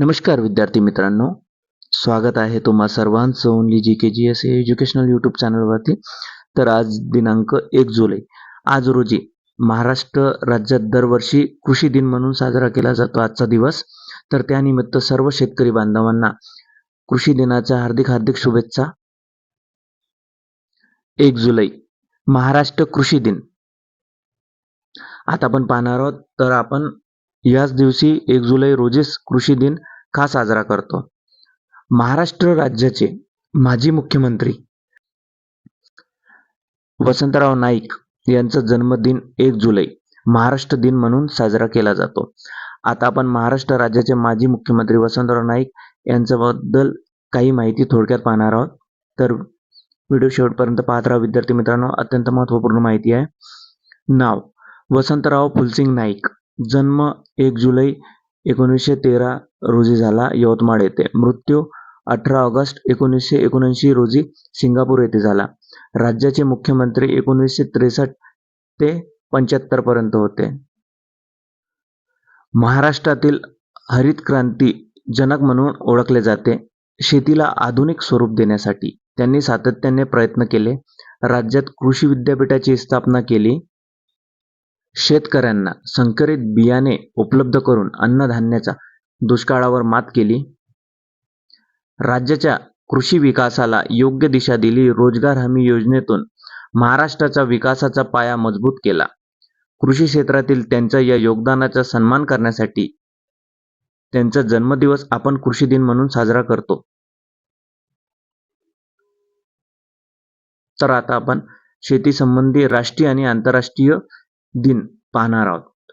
नमस्कार विद्यार्थी मित्रांनो. स्वागत आहे तुम्हा सर्वांचं only G K G S educational YouTube चॅनलवरती तर आज दिनांक एक जुलै. आज रोजी महाराष्ट्र राज्यात दरवर्षी कृषी दिन म्हणून साजरा केला जातो आजचा दिवस. तर त्यानिमित्त सर्व शेतकरी बांधवांना कृषी दिनाच्या हार्दिक हार्दिक शुभेच्छा. एक जुलै महाराष्ट्र कृषी दिन. आता आपण पाहणार आहोत तर आपण याच दिवशी एक जुलै रोजीच कृषी दिन का साजरा करतो. महाराष्ट्र राज्याचे माजी मुख्यमंत्री वसंतराव नाईक यांचा जन्मदिन एक जुलै महाराष्ट्र दिन म्हणून साजरा केला जातो. आता आपण महाराष्ट्र राज्याचे माजी मुख्यमंत्री वसंतराव नाईक यांच्याबद्दल काही माहिती थोडक्यात पाहणार आहोत. तर व्हिडिओ शेवटपर्यंत पाहत राहा. विद्यार्थी मित्रांनो अत्यंत महत्त्वपूर्ण माहिती आहे. नाव वसंतराव फुलसिंग नाईक. जन्म एक जुलै एकोणीसशे तेरा रोजी झाला. यवतमाळ येथे. मृत्यू अठरा ऑगस्ट एकोणीसशे एकोणऐंशी रोजी सिंगापूर येथे झाला. राज्याचे मुख्यमंत्री एकोणीसशे त्रेसष्ट ते पंच्याहत्तर पर्यंत होते. महाराष्ट्रातील हरित क्रांती जनक म्हणून ओळखले जाते. शेतीला आधुनिक स्वरूप देण्यासाठी त्यांनी सातत्याने प्रयत्न केले. राज्यात कृषी विद्यापीठाची स्थापना केली. शेतकऱ्यांना संकरित बियाणे उपलब्ध करून अन्नधान्याच्या दुष्काळावर मात केली. राज्याच्या कृषी विकासाला योग्य दिशा दिली. रोजगार हमी योजनेतून महाराष्ट्राच्या विकासाचा पाया मजबूत केला. कृषी क्षेत्रातील त्यांच्या या योगदानाचा सन्मान करण्यासाठी त्यांचा जन्मदिवस आपण कृषी दिन म्हणून साजरा करतो. तर आता आपण शेती संबंधी राष्ट्रीय आणि आंतरराष्ट्रीय दिन पाहणार आहोत.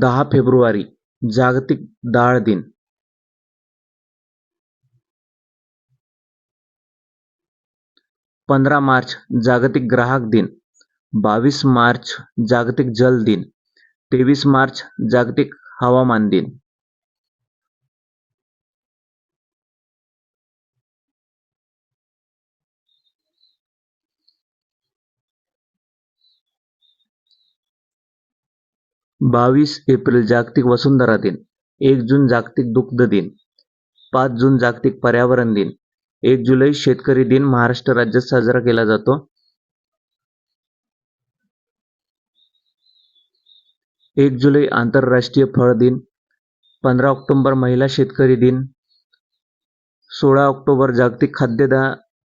दहा फेब्रुवारी जागतिक डाळ दिन. पंधरा मार्च जागतिक ग्राहक दिन. बावीस मार्च जागतिक जल दिन. तेवीस मार्च जागतिक हवामान दिन. बावीस एप्रिल जागतिक वसुंधरा दिन एक जून जागतिक दुग्ध दिन पाच जून जागतिक पर्यावरण दिन एक जुलै शेतकरी दिन महाराष्ट्र राज्यात साजरा केला जातो. एक जुलै आंतरराष्ट्रीय फळ दिन पंधरा ऑक्टोबर महिला शेतकरी दिन सोळा ऑक्टोबर जागतिक खाद्यदा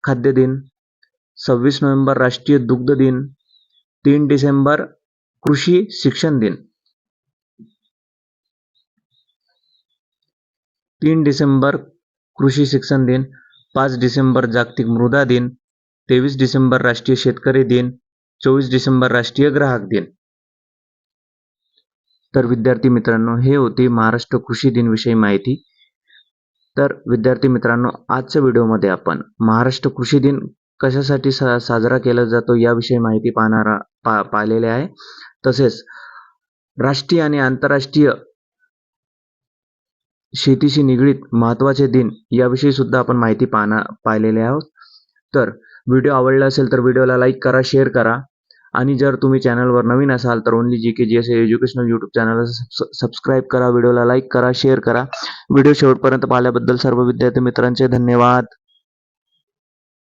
खाद्य दिन सव्वीस नोव्हेंबर राष्ट्रीय दुग्ध दिन तीन डिसेंबर कृषी शिक्षण दिन. तीन डिसेंबर कृषी शिक्षण दिन पाच डिसेंबर जागतिक मृदा दिन तेवीस डिसेंबर राष्ट्रीय शेतकरी दिन चोवीस डिसेंबर राष्ट्रीय ग्राहक दिन. तर विद्यार्थी मित्रांनो हे होती महाराष्ट्र कृषी दिन विषयी माहिती. तर विद्यार्थी मित्रांनो आजच्या व्हिडिओमध्ये आपण महाराष्ट्र कृषी दिन कशासाठी सा साजरा केला जातो याविषयी माहिती पाहणारा पा पाहिलेले आहे. तसेच राष्ट्रीय आणि आंतरराष्ट्रीय शेतीशी निगडीत महत्त्वाचे दिन याविषयी सुद्धा आपण माहिती पाहणार पाहिलेले आहोत. तर व्हिडिओ आवडला असेल तर व्हिडिओला लाईक करा शेअर करा. आणि जर तुम्ही चॅनलवर नवीन असाल तर only G K G S educational YouTube चॅनलला सबस्क्राईब करा व्हिडिओला लाईक करा शेअर करा. व्हिडिओ शेवटपर्यंत पाहिल्याबद्दल सर्व विद्यार्थी मित्रांचे धन्यवाद.